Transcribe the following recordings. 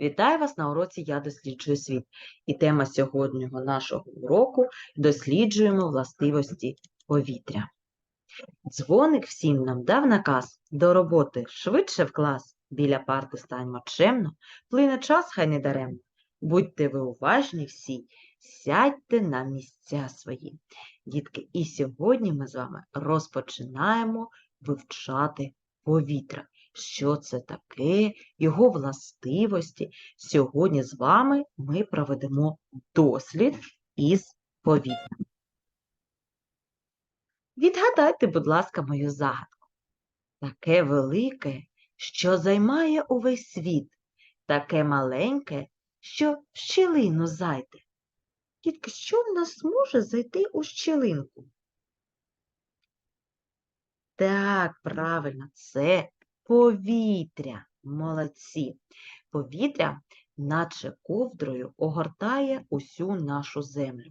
Вітаю вас на уроці Я досліджую світ. І тема сьогоднішнього нашого уроку досліджуємо властивості повітря. Дзвоник всім нам дав наказ до роботи швидше в клас. Біля парти станьмо чемно, плине час, хай не даремно. Будьте ви уважні всі, сядьте на місця свої. Дітки, і сьогодні ми з вами розпочинаємо вивчати повітря. Що це таке, його властивості. Сьогодні з вами ми проведемо дослід із повітря. Відгадайте, будь ласка, мою загадку. Таке велике, що займає увесь світ, таке маленьке, що в щілину зайде. Тільки що в нас може зайти у щілинку? Так, правильно, це повітря. Молодці. Повітря, наче ковдрою, огортає усю нашу землю.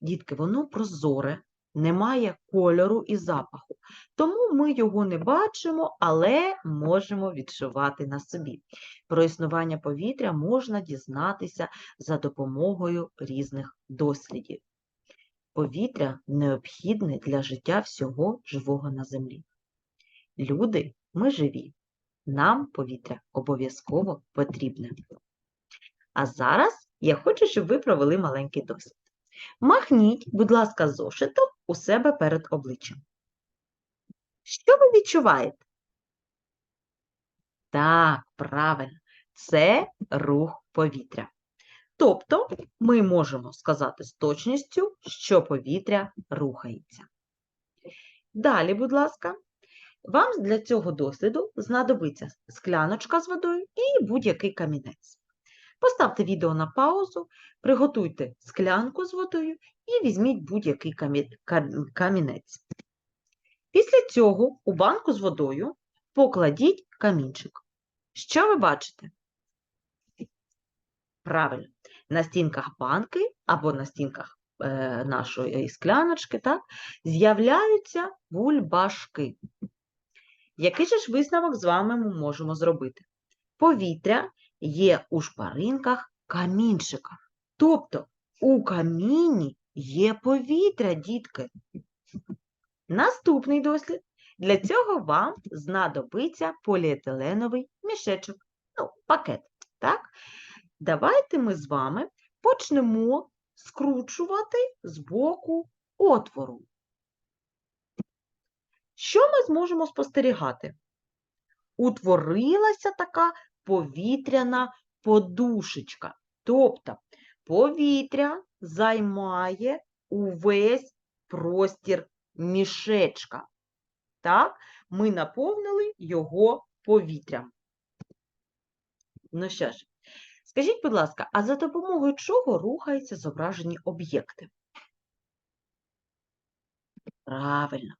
Дітки, воно прозоре, не має кольору і запаху, тому ми його не бачимо, але можемо відчувати на собі. Про існування повітря можна дізнатися за допомогою різних дослідів. Повітря необхідне для життя всього живого на землі. Люди, ми живі, нам повітря обов'язково потрібне. А зараз я хочу, щоб ви провели маленький дослід. Махніть, будь ласка, зошитом у себе перед обличчям. Що ви відчуваєте? Так, правильно, це рух повітря. Тобто ми можемо сказати з точністю, що повітря рухається. Далі, будь ласка, вам для цього досліду знадобиться скляночка з водою і будь-який камінець. Поставте відео на паузу, приготуйте склянку з водою і візьміть будь-який камінець. Після цього у банку з водою покладіть камінчик. Що ви бачите? Правильно, на стінках банки або на стінках е, нашої скляночки так, з'являються бульбашки. Який же ж висновок з вами ми можемо зробити? Повітря є у шпаринках камінчика. Тобто у каміні є повітря, дітки. Наступний дослід. Для цього вам знадобиться поліетиленовий мішечок, ну, пакет. Так? Давайте ми з вами почнемо скручувати з боку отвору. Що ми зможемо спостерігати? Утворилася така повітряна подушечка. Тобто повітря займає увесь простір мішечка. Так, ми наповнили його повітрям. Ну що ж, скажіть, будь ласка, а за допомогою чого рухаються зображені об'єкти? Правильно,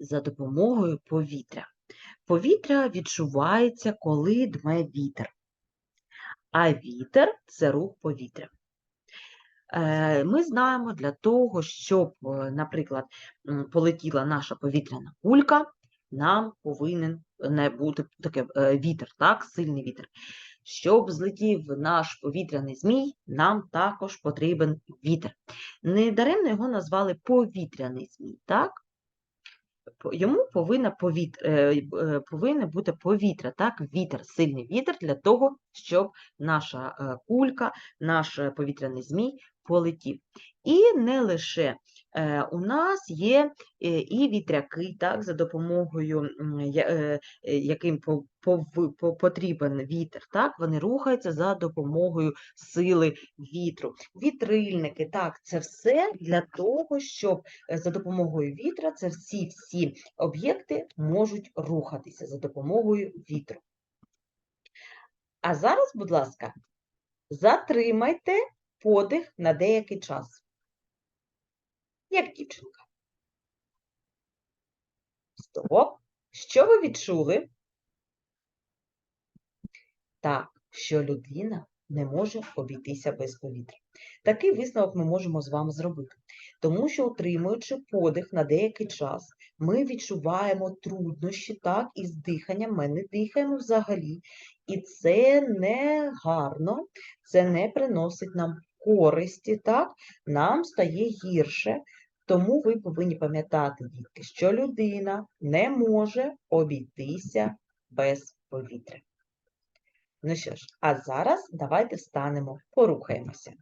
за допомогою повітря. Повітря відчувається, коли дме вітер. А вітер це рух повітря. Е, Ми знаємо, для того, щоб, е, наприклад, полетіла наша повітряна кулька, нам повинен не бути таке е, вітер, так, сильний вітер. Щоб злетів наш повітряний змій, нам також потрібен вітер. Недаремно його назвали повітряний змій, так? Йому повинна повіт... е, е, повинне бути повітря, так, вітер, сильний вітер для того, щоб наша е, кулька, наш повітряний змій полетів. І не лише е, у нас є е, і вітряки, так, за допомогою е, яким потрібен вітер, так, вони рухаються за допомогою сили вітру. Вітрильники, так, це все для того, щоб за допомогою вітра це всі всі об'єкти можуть рухатися за допомогою вітру. А зараз, будь ласка, затримайте подих на деякий час. Як дівчинка. Стоп. Що ви відчули? Так, що людина не може обійтися без повітря. Такий висновок ми можемо з вами зробити. Тому що, утримуючи подих на деякий час, ми відчуваємо труднощі так, із диханням. Ми не дихаємо взагалі. І це не гарно, це не приносить нам користі, так? Нам стає гірше. Тому ви повинні пам'ятати, дітки, що людина не може обійтися без повітря. Ну що ж, а зараз давайте встанемо, порухаємося.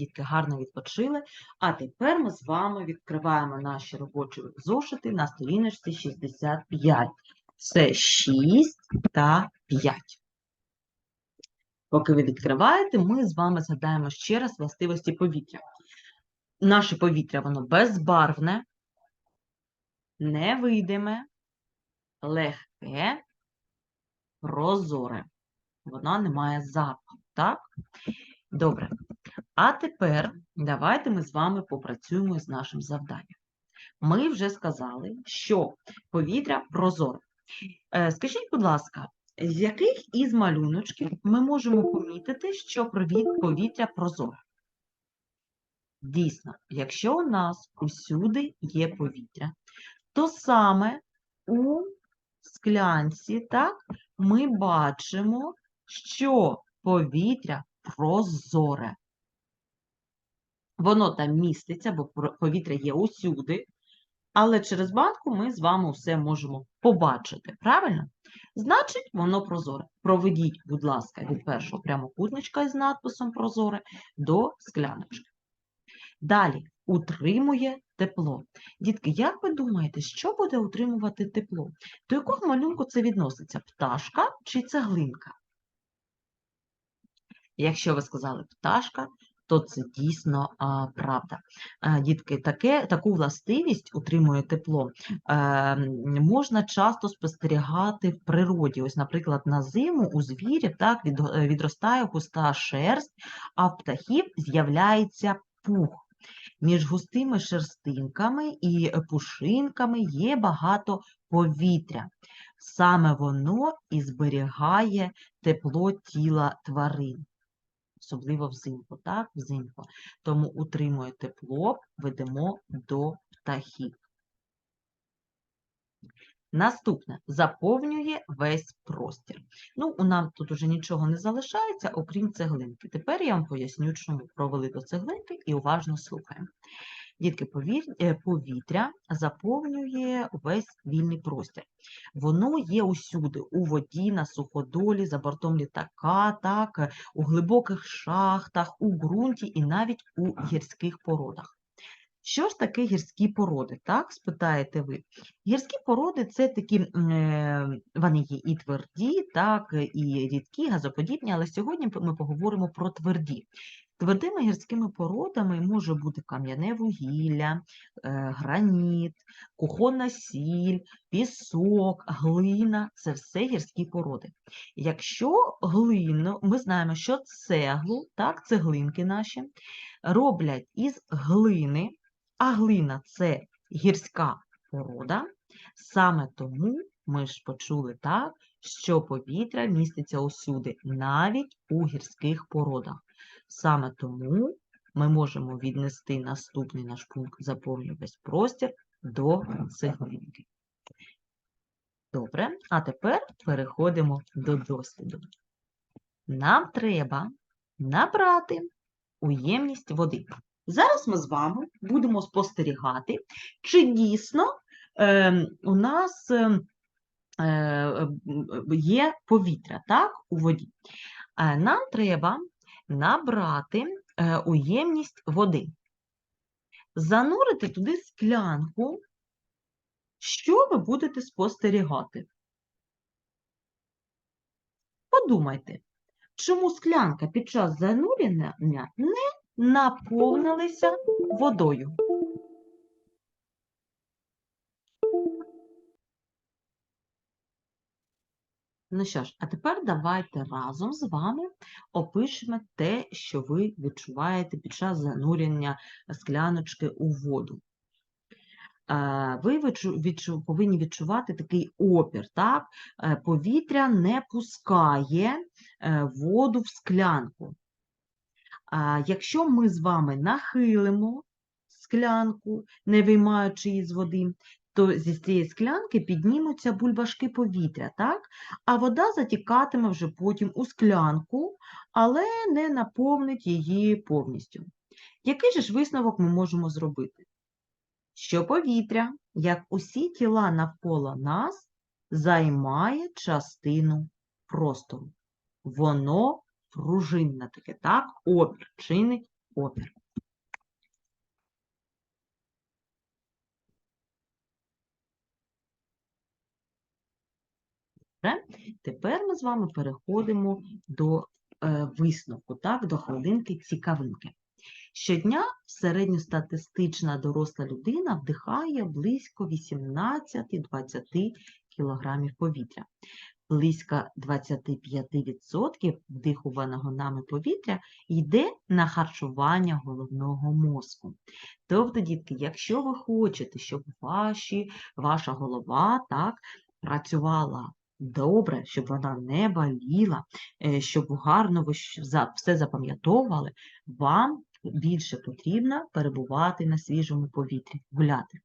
Дітки гарно відпочили. А тепер ми з вами відкриваємо наші робочі зошити на сторіночці 65. Це 6 та 5. Поки ви відкриваєте, ми з вами згадаємо ще раз властивості повітря. Наше повітря воно безбарвне, невидиме, легке, прозоре. Воно не має запаху, так? Добре. А тепер давайте ми з вами попрацюємо з нашим завданням. Ми вже сказали, що повітря прозоре. Е, Скажіть, будь ласка, з яких із малюночків ми можемо помітити, що повітря прозоре? Дійсно, якщо у нас усюди є повітря, то саме у склянці так, ми бачимо, що повітря прозоре. Воно там міститься, бо повітря є усюди, але через банку ми з вами все можемо побачити. Правильно? Значить, воно прозоре. Проведіть, будь ласка, від першого прямокутничка із надписом прозоре до скляночки. Далі утримує тепло. Дітки, як ви думаєте, що буде утримувати тепло? До якого малюнку це відноситься? Пташка чи цеглинка? Якщо ви сказали пташка, то це дійсно правда. Е, Дітки, таке, таку властивість утримує тепло е, можна часто спостерігати в природі. Ось, наприклад, на зиму у звірів так, е, відростає густа шерсть, а в птахів з'являється пух. Між густими шерстинками і пушинками є багато повітря. Саме воно і зберігає тепло тіла тварин особливо взимку, так, взимку. Тому утримує тепло, ведемо до птахів. Наступне заповнює весь простір. Ну, у нас тут уже нічого не залишається, окрім цеглинки. Тепер я вам поясню, чому провели до цеглинки і уважно слухаємо. Дітки, е, повітря заповнює весь вільний простір. Воно є усюди, у воді, на суходолі, за бортом літака, так, у глибоких шахтах, у ґрунті і навіть у гірських породах. Що ж таке гірські породи? Так, спитаєте ви. Гірські породи це такі, е, вони є і тверді, так, і рідкі, газоподібні, але сьогодні ми поговоримо про тверді. Твердими гірськими породами може бути кам'яне вугілля, е, граніт, кухонна сіль, пісок, глина це все гірські породи. Якщо глину, ми знаємо, що цеглу, так, цеглинки наші, роблять із глини, а глина це гірська порода, саме тому ми ж почули так, що повітря міститься усюди, навіть у гірських породах. Саме тому ми можемо віднести наступний наш пункт «Заповнюй весь простір» до цеглинки. Добре, а тепер переходимо до досліду. Нам треба набрати уємність води. Зараз ми з вами будемо спостерігати, чи дійсно е, у нас е, є повітря так, у воді. Е, Нам треба набрати е, уємність води, занурити туди склянку. Що ви будете спостерігати? Подумайте, чому склянка під час занурення не наповнилася водою? Ну що ж, а тепер давайте разом з вами опишемо те, що ви відчуваєте під час занурення скляночки у воду. Е, Ви повинні відчувати такий опір, так? Е, Повітря не пускає е, воду в склянку. Якщо ми з вами нахилимо склянку, не виймаючи її з води, то зі цієї склянки піднімуться бульбашки повітря, так? а вода затікатиме вже потім у склянку, але не наповнить її повністю. Який же ж висновок ми можемо зробити? Що повітря, як усі тіла навколо нас, займає частину простору. Воно пружинне таке, так? Опір, чинить опір. Добре? Тепер ми з вами переходимо до е, висновку, так? до хвилинки цікавинки. Щодня середньостатистична доросла людина вдихає близько 18-20 кг повітря. Близько 25% вдихуваного нами повітря йде на харчування головного мозку. Тобто, дітки, якщо ви хочете, щоб ваші, ваша голова так, працювала добре, щоб вона не боліла, е, щоб гарно ви все запам'ятовували, вам більше потрібно перебувати на свіжому повітрі, гуляти.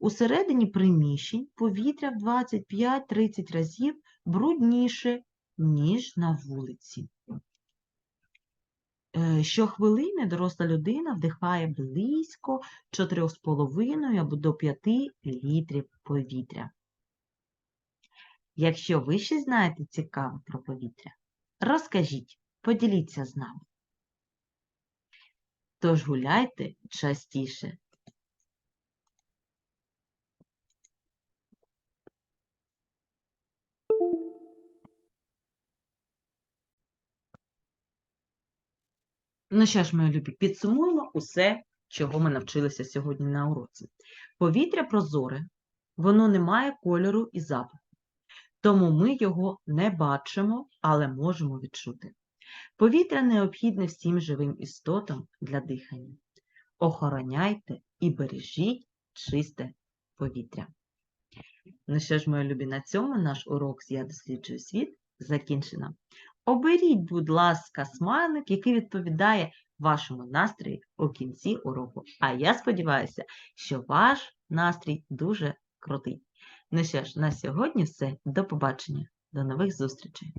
Усередині приміщень повітря в 25-30 разів брудніше, ніж на вулиці. Е, Щохвилини доросла людина вдихає близько 4,5 або до 5 літрів повітря. Якщо ви щось знаєте цікаве про повітря, розкажіть, поділіться з нами. Тож гуляйте частіше. Ну що ж, мої любі, підсумуємо усе, чого ми навчилися сьогодні на уроці. Повітря прозоре, воно не має кольору і запаху, тому ми його не бачимо, але можемо відчути. Повітря необхідне всім живим істотам для дихання. Охороняйте і бережіть чисте повітря. Ну що ж, мої любі, на цьому наш урок з «Я досліджую світ закінчено. Оберіть, будь ласка, смайлик, який відповідає вашому настрої у кінці уроку. А я сподіваюся, що ваш настрій дуже крутий. Ну що ж, на сьогодні все. До побачення. До нових зустрічей.